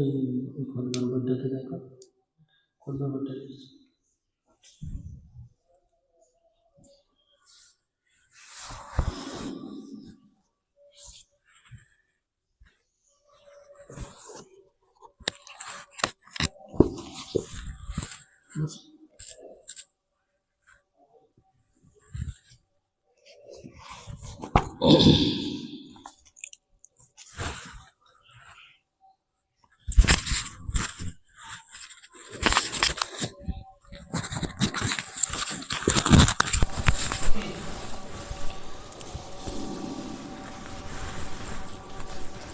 এই ফোন নম্বরটাতে দেখো ফোন নম্বরটা লিখছি।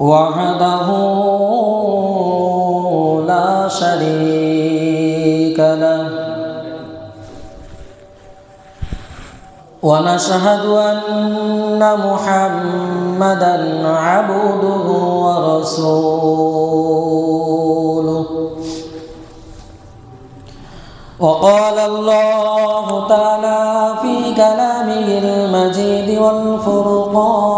وحده لا شريك له. ونشهد أن محمدا عبده ورسوله. وقال الله تعالى في كلامه المجيد والفرقان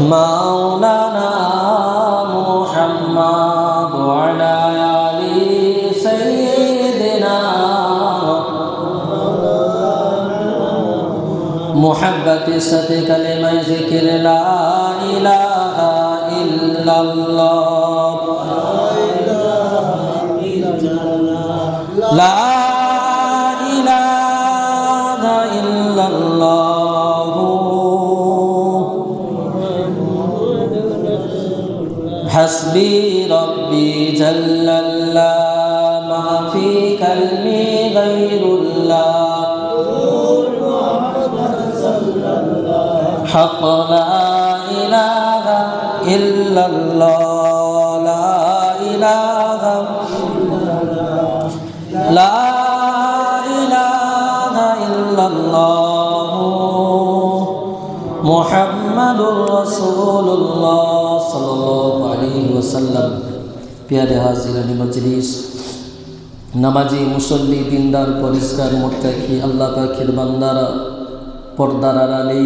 مولانا محمد وعلى آل سيدنا محبة ست كلمة ذكر لا إله إلا الله. لا حسبي ربي جل الله ما في كلمي غير الله. حق لا إله إلا الله لا إله لا إله إلا الله. محمد رسول الله. ওয়াসাল্লাম, পিয়ারে হাজিরানি মজলিস, নামাজি মুসল্লি, দিনদার, পরিষ্কার মোত্তাকি, আল্লাহ পাখির বান্দারা, পর্দার আড়ালে,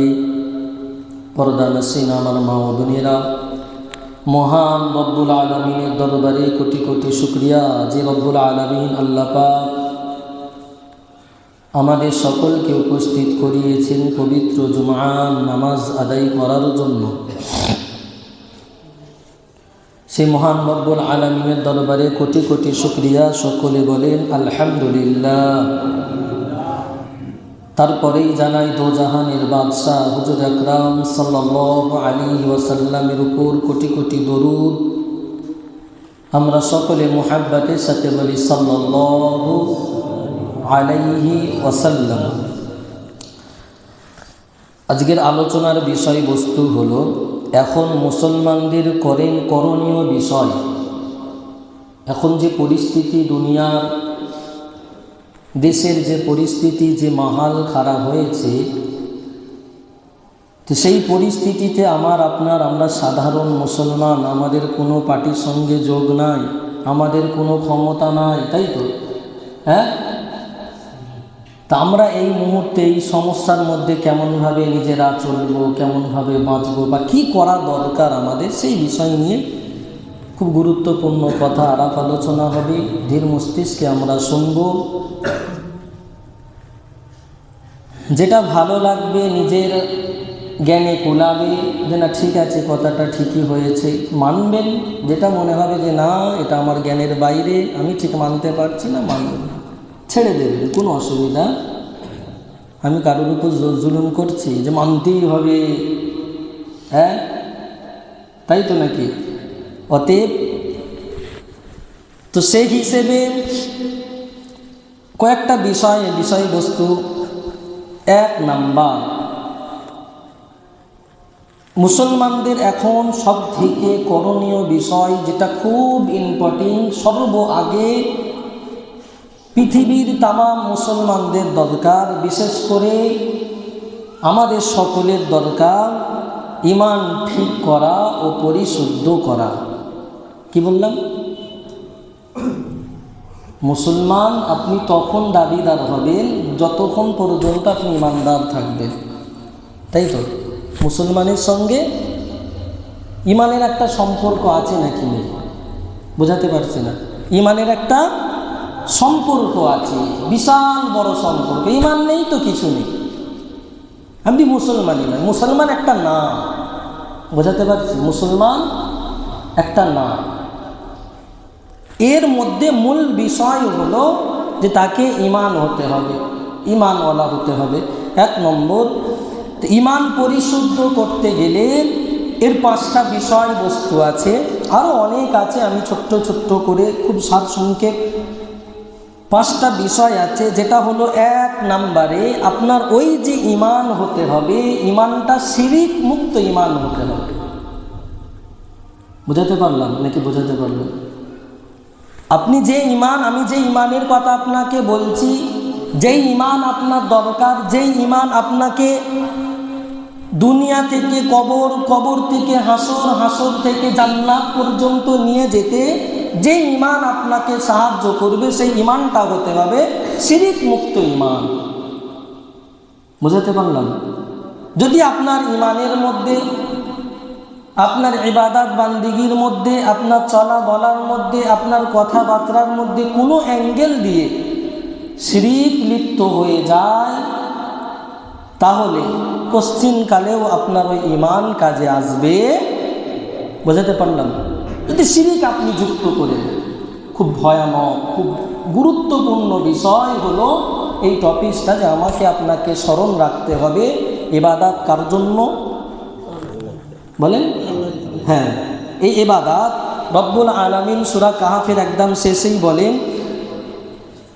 পর্দা নসিন আমার মা ও বোনেরা, মহান রব্বুল আলমিনের দরবারে কোটি কোটি শুক্রিয়া যে রব্বুল আলমিন আল্লাহ আমাদের সকলকে উপস্থিত করিয়েছেন পবিত্র জুমান নামাজ আদায় করার জন্য। সেই মহান রব্বুল আলমিনের দরবারে কোটি কোটি শুক্রিয়া, সকলে বলেন, আলহামদুলিল্লাহ। তারপরেই জানাই দো জাহানের বাদশাহ হুজুর আকরাম সাল্লাহ আলী ওয়াসাল্লামের উপর কোটি কোটি দরুদ। আমরা সকলে মোহাব্বাতের সাথে বলি সাল্লাহ আলাইহি ওয়াসাল্লাম। আজকের আলোচনার বিষয়বস্তু হলো এখন মুসলমানদের করেন করণীয় বিষয়। এখন যে পরিস্থিতি দুনিয়ার, দেশের যে পরিস্থিতি যে মাহাল খারাপ হয়েছে, তো সেই পরিস্থিতিতে আমার, আপনার, আমরা সাধারণ মুসলমান, আমাদের কোনো পার্টির সঙ্গে যোগ নাই, আমাদের কোনো ক্ষমতা নাই, তাই তো? হ্যাঁ? তা আমরা এই মুহূর্তে এই সমস্যার মধ্যে কেমনভাবে নিজেরা চলবো, কেমনভাবে বাঁচবো বা কি করা দরকার আমাদের, সেই বিষয় নিয়ে খুব গুরুত্বপূর্ণ কথা আলাপ আলোচনা হবে। ধীর মস্তিষ্কে আমরা শুনব। যেটা ভালো লাগবে নিজের জ্ঞানে কোলাবে যে না, ঠিক আছে, কথাটা ঠিকই হয়েছে। মানবেন, যেটা মনে হবে যে না, এটা আমার জ্ঞানের বাইরে, আমি ঠিক মানতে পারছি না মানবেন না। ছেড়ে দেবেন কোনো অসুবিধা? আমি কারোর উপর জোর জুলুম করছি যে মানতেই হবে। হ্যাঁ? তাই তো নাকি? অতএব তো সেই হিসেবে কয়েকটা বিষয় বিষয়বস্তু এক নাম্বার, মুসলমানদের এখন সব থেকে করণীয় বিষয় যেটা খুব ইম্পর্টেন্ট সর্ব আগে পৃথিবীর তামাম মুসলমানদের দরকার, বিশেষ করে আমাদের সকলের দরকার ইমান ঠিক করা ও পরিশুদ্ধ করা। কি বললাম? মুসলমান, আপনি তখন দাবিদার হবেন, যতক্ষণ পর্যন্ত আপনি ইমানদার থাকবেন। তাই তো? মুসলমানের সঙ্গে ইমানের একটা সম্পর্ক আছে নাকি নেই? বোঝাতে পারছি না। ইমানের একটা সম্পর্ক আছে, বিশাল বড় সম্পর্ক, ইমান নেই তো কিছু নেই। আপনি মুসলমানই নয় মুসলমান একটা নাম। বোঝাতে পারছি? মুসলমান একটা নাম। এর মধ্যে মূল বিষয় হলো যে তাকে ইমান হতে হবে, ইমানওয়ালা হতে হবে। এক নম্বর, ইমান পরিশুদ্ধ করতে গেলে এর পাঁচটা বিষয়বস্তু আছে। আরও অনেক আছে, আমি ছোট্ট ছোট্ট করে খুব সারসংক্ষেপ পাঁচটা বিষয় আছে, যেটা হলো এক নাম্বারে আপনার ওই যে ইমান হতে হবে ইমানটা শিরিক মুক্ত ইমান হতে হবে। বোঝাতে পারলাম? নাকি বোঝাতে পারলাম? আপনি যে ইমান আমি যে ইমানের কথা আপনাকে বলছি, যেই ইমান আপনার দরকার, যেই ইমান আপনাকে দুনিয়া থেকে কবর কবর থেকে হাসর হাসর থেকে জান্নাত পর্যন্ত নিয়ে যেতে যে ইমান আপনাকে সাহায্য করবে, সেই ইমানটা হতে হবে শিরিক মুক্ত ইমান বুঝাতে পারলাম? যদি আপনার ইমানের মধ্যে, আপনার ইবাদাত বান্দিগির মধ্যে, আপনার চলা বলার মধ্যে, আপনার কথাবার্তার মধ্যে কোনো অ্যাঙ্গেল দিয়ে শিরিক লিপ্ত হয়ে যায়, তাহলে পশ্চিমকালেও আপনার ওই ইমান কাজে আসবে। বোঝাতে পারলাম? যদি শিরিক আপনি যুক্ত করে দেন খুব ভয়ানক, খুব গুরুত্বপূর্ণ বিষয় হলো এই টপিকটা যে আমাকে আপনাকে স্মরণ রাখতে হবে, এবাদাত কার জন্য? বলেন? হ্যাঁ এই এবাদাত রব্বুল আলমিন সুরা কাহাফের একদম শেষেই বলেন,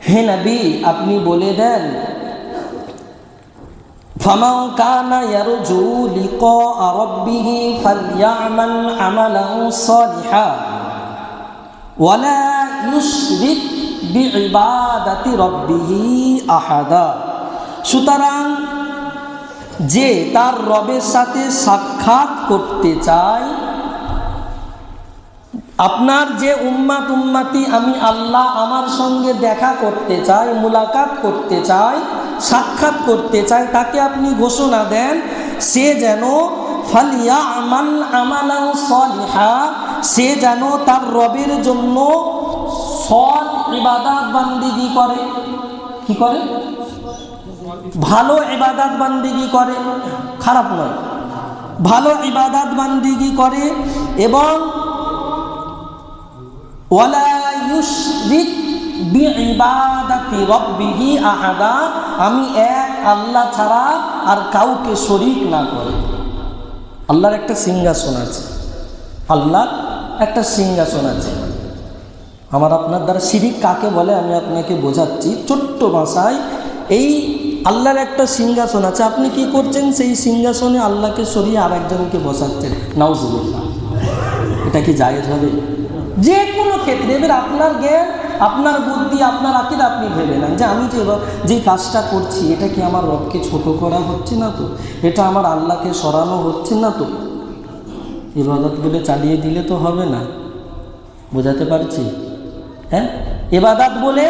হে নবী, আপনি বলে দেন فمن كان يرجو لقاء ربه فليعمل عملا صالحا ولا يشرك بعبادة ربه أحدا সুতরাং যে তার রবের সাথে সাক্ষাৎ করতে চায় আপনার যে উম্মাত উম্মাতি আমি আল্লাহ আমার সঙ্গে দেখা করতে চাই মুলাকাত করতে চাই সাক্ষাৎ করতে চাই তাকে আপনি ঘোষণা দেন, সে যেন ফালিয়া আমান আমালাও সলিহা, সে যেন তার রবের জন্য সৎ ইবাদাত বান্দিগি করে। কি করে? ভালো ইবাদাত বান্দিগি করে। খারাপ নয়। ভালো ইবাদাত বান্দিগি করে এবং ওয়ালা ইউশরিক আমি এক আল্লাহ ছাড়া আর কাউকে শরীক না করে। আল্লাহর একটা সিংহাসন আছে। আল্লাহর একটা সিংহাসন আছে। আমার আপনার দ্বারা শিরিক কাকে বলে আমি আপনাকে বোঝাচ্ছি। ছোট্ট ভাষায় এই আল্লাহর একটা সিংহাসন আছে। আপনি কি করছেন? সেই সিংহাসনে আল্লাহকে সরিয়ে আর একজনকে বসাচ্ছেন। নাউজুবিল্লাহ। এটা কি জায়েজ হবে? যে কোনো ক্ষেত্রে এবার আপনার জ্ঞান আপনার বুদ্ধি, আপনার আকিদ আপনি ভেবে নেন যে আমি যে যে কাজটা করছি, এটা কি আমার রবকে ছোট করা হচ্ছে না তো? এটা আমার আল্লাহকে সরানো হচ্ছে না তো? ইবাদতগুলো চালিয়ে দিলে তো হবে না। বোঝাতে পারছি? হ্যাঁ? এবাদাত বলে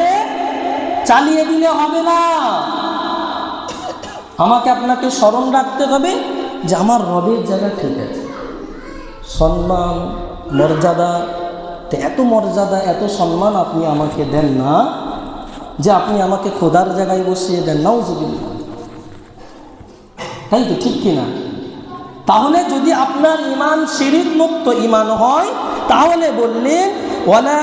চালিয়ে দিলে হবে না। আমাকে আপনাকে স্মরণ রাখতে হবে যে আমার রবের জায়গা ঠিক আছে। সম্মান, মর্যাদা তো এত মর্যাদা, এত সম্মান আপনি আমাকে দেন না যে আপনি আমাকে খোদার জায়গায় বসিয়ে দেন, নাউজুবিল্লাহ। তাই তো ঠিক কিনা? তাহলে যদি আপনার ইমান শিরিক মুক্ত ইমান হয়, তাহলে বললেন, ওয়ালা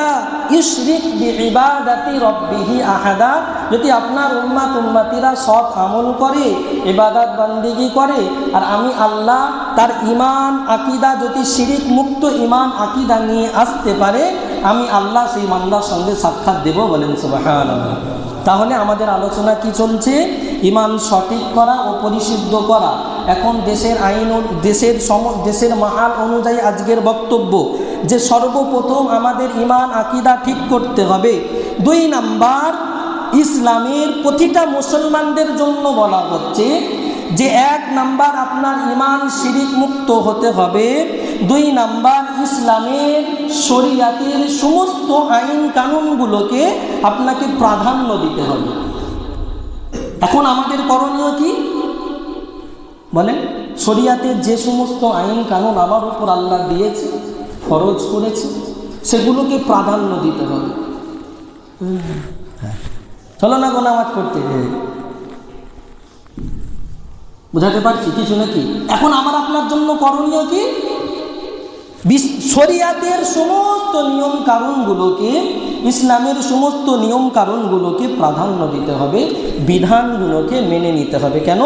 ইশরিক বিইবাদাতি রব্বিহি আহাদা। যদি আপনার উম্মাত উম্মাতিরা সৎ আমল করে, ইবাদত বান্দিগি করে, আর আমি আল্লাহ তার ইমান আকিদা যদি শিরিক মুক্ত ইমান আকিদা নিয়ে আসতে পারে, আমি আল্লাহ সেই মান্দার সঙ্গে সাক্ষাৎ দেব বলেন সুবহানাল্লাহ। তাহলে আমাদের আলোচনা কি চলছে? ইমান সঠিক করা ও পরিশুদ্ধ করা। এখন দেশের আইন দেশের সম দেশের মাহাল অনুযায়ী আজকের বক্তব্য যে সর্বপ্রথম আমাদের ইমান, আকিদা ঠিক করতে হবে। দুই নাম্বার, ইসলামের প্রতিটা মুসলমানদের জন্য বলা হচ্ছে যে এক নাম্বার আপনার ইমান শিরিক মুক্ত হতে হবে। দুই নাম্বার, ইসলামের শরিয়াতের সমস্ত আইন কানুনগুলোকে আপনাকে প্রাধান্য দিতে হবে। এখন আমাদের করণীয় কি? বলেন শরিয়াতের যে সমস্ত আইন কানুন আমার উপর আল্লাহ দিয়েছে, ফরজ করেছে, সেগুলোকে প্রাধান্য দিতে হবে। চলো না গোনামাজ করতে। বুঝাতে পারছি? কিছু নাকি এখন আমার আপনার জন্য করণীয় কি? শরিয়াতের সমস্ত নিয়ম কারণগুলোকে ইসলামের সমস্ত নিয়ম কারণগুলোকে প্রাধান্য দিতে হবে, বিধানগুলোকে মেনে নিতে হবে। কেন?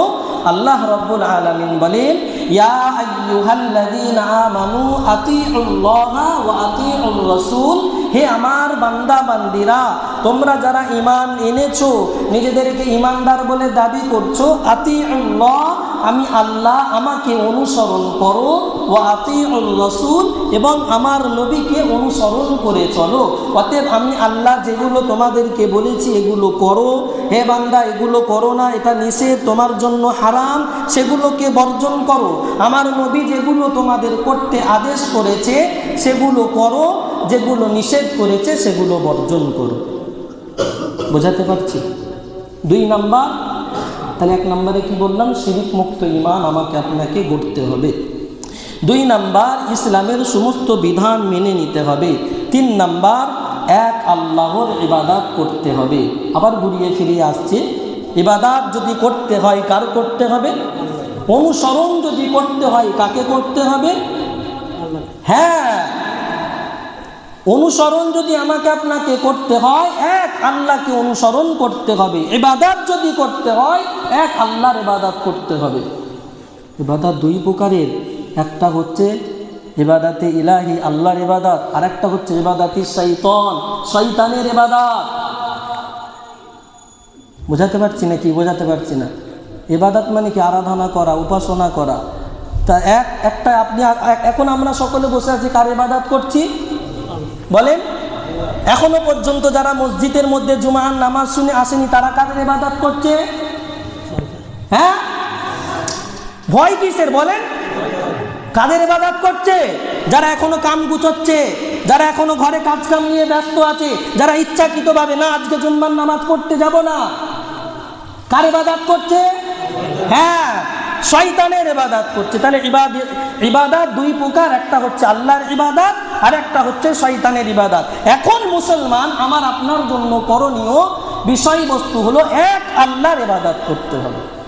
আল্লাহ রব্বুল আলামিন বলেন ইয়া আইয়ুহাল্লাযীনা আমানু আতিউল্লাহা ওয়া আতিউর রাসূল হে আমার বান্দা, বান্দিরা, তোমরা যারা ঈমান এনেছো, নিজেদেরকে ঈমানদার বলে দাবি করছ, আতিউল্লাহ, আমি আল্লাহ আমাকে অনুসরণ করো ও আতিউর রসুল, এবং আমার নবীকে অনুসরণ করে চলো। অতএব আমি আল্লাহ যেগুলো তোমাদেরকে বলেছি, এগুলো করো। হে বান্দা, এগুলো করো না, এটা নিষেধ, তোমার জন্য হারাম, সেগুলোকে বর্জন করো। আমার নবী যেগুলো তোমাদের করতে আদেশ করেছে, সেগুলো করো। যেগুলো নিষেধ করেছে, সেগুলো বর্জন করো। বোঝাতে পারছি? দুই নাম্বার, তাহলে এক নম্বরে কি বললাম? শিরিক মুক্ত ইমান আমাকে আপনাকে গড়তে হবে। দুই নাম্বার, ইসলামের সমস্ত বিধান মেনে নিতে হবে। তিন নাম্বার, এক আল্লাহর ইবাদাত করতে হবে। আবার ঘুরিয়ে ফিরিয়ে আসছে। ইবাদাত যদি করতে হয়, কার করতে হবে? অনুসরণ যদি করতে হয়, কাকে করতে হবে? হ্যাঁ অনুসরণ যদি আমাকে আপনাকে করতে হয়, এক আল্লাহকে অনুসরণ করতে হবে। এবাদাত যদি করতে হয়, এক আল্লাহর ইবাদাত করতে হবে। এবাদাত দুই প্রকারের। একটা হচ্ছে ইবাদাতে ইলাহি, আল্লাহর এবাদাত আর একটা হচ্ছে ইবাদাতি শৈতন শৈতানের এবাদাত বোঝাতে পারছি না কি বোঝাতে পারছি না। এবাদাত মানে কি? আরাধনা করা, উপাসনা করা। তা এক একটা আপনি এখন আমরা সকলে বসে আছি, কার এবাদাত করছি? বলেন, এখনও পর্যন্ত যারা মসজিদের মধ্যে জুমার নামাজ শুনে আসেনি, তারা কাদের ইবাদত করছে? হ্যাঁ? ভয় কিসের বলেন? কাদের ইবাদত করছে? যারা এখনও কাম গুছোচ্ছে, যারা এখনও ঘরে কাজ কাম নিয়ে ব্যস্ত আছে, যারা ইচ্ছাকৃতভাবে, না, আজকে জুম্মার নামাজ পড়তে যাব না। কার ইবাদাত করছে? হ্যাঁ। শয়তানের ইবাদাত করছে। তাহলে ইবাদ- ইবাদাত দুই প্রকার, একটা হচ্ছে আল্লাহর ইবাদাত আর একটা হচ্ছে শয়তানের ইবাদাত। এখন মুসলমান, আমার আপনার জন্য করণীয় বিষয়বস্তু হলো এক, আল্লাহর ইবাদাত করতে হবে।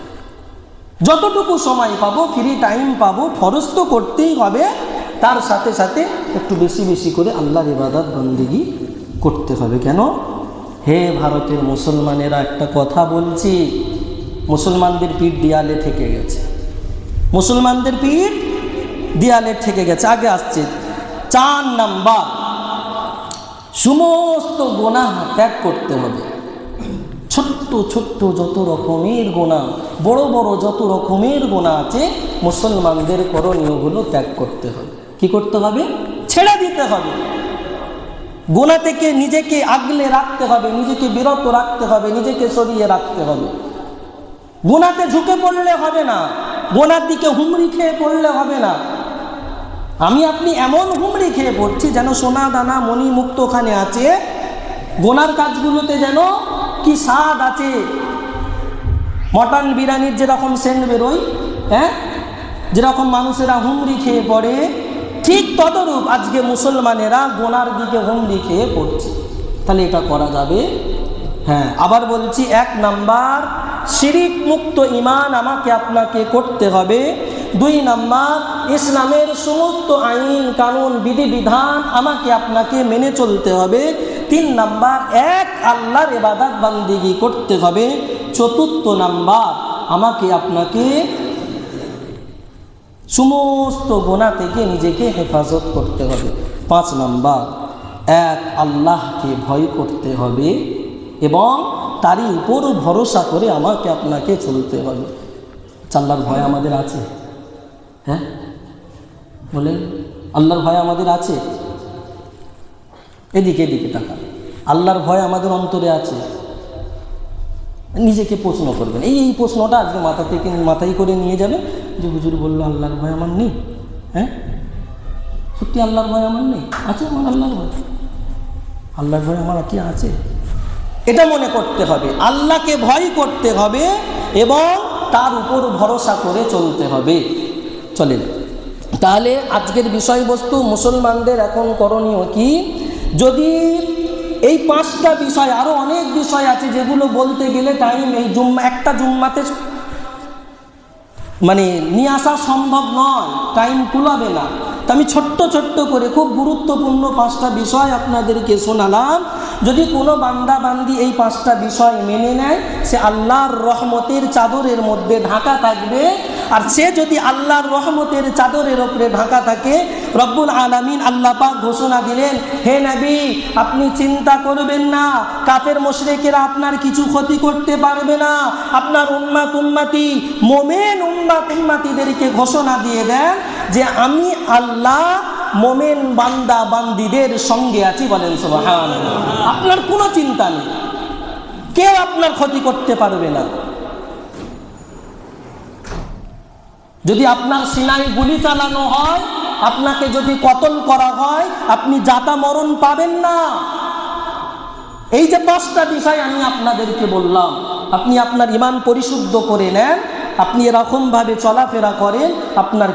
যতটুকু সময় পাবো ফ্রি টাইম পাবো, ফরজ তো করতেই হবে, তার সাথে সাথে একটু বেশি বেশি করে আল্লাহর ইবাদত বন্দিগি করতে হবে। কেন? হে ভারতের মুসলমানেরা একটা কথা বলছি মুসলমানদের পিঠ দেয়ালে থেকে গেছে। মুসলমানদের পিঠ দেয়ালে থেকে গেছে। আগে আসছে চার নাম্বার। সমস্ত গোনা ত্যাগ করতে হবে। ছোট্ট ছোট্ট যত রকমের গোনা বড় বড় যত রকমের গোনা আছে, মুসলমানদের করণীয়গুলো ত্যাগ করতে হবে। কি করতে হবে? ছেড়ে দিতে হবে। গোনা থেকে নিজেকে আগলে রাখতে হবে, নিজেকে বিরত রাখতে হবে, নিজেকে সরিয়ে রাখতে হবে। গোনাতে ঝুঁকে পড়লে হবে না, গোনার দিকে হুমড়ি খেয়ে পড়লে হবে না। আমি আপনি এমন হুমড়ি খেয়ে পড়ছি যেন সোনা দানা মণি মুক্তখানে আছে, গোনার কাজগুলোতে যেন কি স্বাদ আছে। মটন বিরিয়ানির যেরকম সেন্ট বেরোয় হ্যাঁ? যেরকম মানুষেরা হুমড়ি খেয়ে পড়ে, ঠিক তদরূপ আজকে মুসলমানেরা গোনার দিকে হুমড়ি খেয়ে পড়ছে। তাহলে এটা করা যাবে? হ্যাঁ আবার বলছি এক নাম্বার শিরিক মুক্ত ইমান আমাকে আপনাকে করতে হবে। দুই নাম্বার, ইসলামের সমস্ত আইন, কানুন, বিধিবিধান আমাকে আপনাকে মেনে চলতে হবে। তিন নাম্বার, এক, আল্লাহর এবাদাত বান্দিগি করতে হবে। চতুর্থ নাম্বার, আমাকে আপনাকে সমস্ত গোনা থেকে নিজেকে হেফাজত করতে হবে। পাঁচ নাম্বার, এক, আল্লাহকে ভয় করতে হবে এবং তারই উপর ভরসা করে আমাকে আপনাকে চলতে হবে। চাল্লার ভয় আমাদের আছে। হ্যাঁ? বলেন, আল্লাহর ভয় আমাদের আছে? এদিকে এদিকে টাকা আল্লাহর ভয় আমাদের অন্তরে আছে। নিজেকে প্রশ্ন করবেন। এই এই প্রশ্নটা আজকে মাথা থেকে মাথায় করে নিয়ে যাবেন যে হুজুর বলল, আল্লাহর ভয় আমার নেই। হ্যাঁ? সত্যি আল্লাহর ভয় আমার নেই? আছে আমার আল্লাহর ভয়। আল্লাহর ভয় আমার কি আছে? এটা মনে করতে হবে। আল্লাহকে ভয় করতে হবে এবং তার উপর ভরসা করে চলতে হবে। চলেন। তাহলে আজকের বিষয়বস্তু মুসলমানদের এখন করণীয় কি? যদি এই পাঁচটা বিষয় আরও অনেক বিষয় আছে যেগুলো বলতে গেলে টাইম এই জুম্মা, একটা জুম্মাতে মানে নিয়ে আসা সম্ভব নয়। টাইম কুলাবে না। আমি ছোট্ট ছোট্ট করে খুব গুরুত্বপূর্ণ পাঁচটা বিষয় আপনাদেরকে শোনালাম। যদি কোনো বান্দা বান্দি এই পাঁচটা বিষয় মেনে নেয়, সে আল্লাহর রহমতের চাদরের মধ্যে ঢাকা থাকবে। আর সে যদি আল্লাহর রহমতের চাদরের ওপরে ঢাকা থাকে, রব্বুল আলামিন আল্লাহ পাক ঘোষণা দিলেন, হে নবী, আপনি চিন্তা করবেন না, কাফের মোশরেকেরা আপনার কিছু ক্ষতি করতে পারবে না। আপনার উম্মাত উম্মাতি, মোমেন উম্মাত উম্মাতিদেরকে ঘোষণা দিয়ে দেন যে আমি আল্লাহ মোমেন বান্দা বান্দিদের সঙ্গে আছি বলেন সুবহান আপনার কোনো চিন্তা নেই। কেউ আপনার ক্ষতি করতে পারবে না। যদি আপনার সিনাই গুলি চালানো হয়, আপনাকে যদি কতল করা হয়, আপনি যাতা মরণ পাবেন না। এই যে পাঁচটা বিষয় আমি আপনাদেরকে বললাম, আপনি আপনার ইমান পরিশুদ্ধ করে নেন, আপনি এরকমভাবে চলাফেরা করেন, আপনার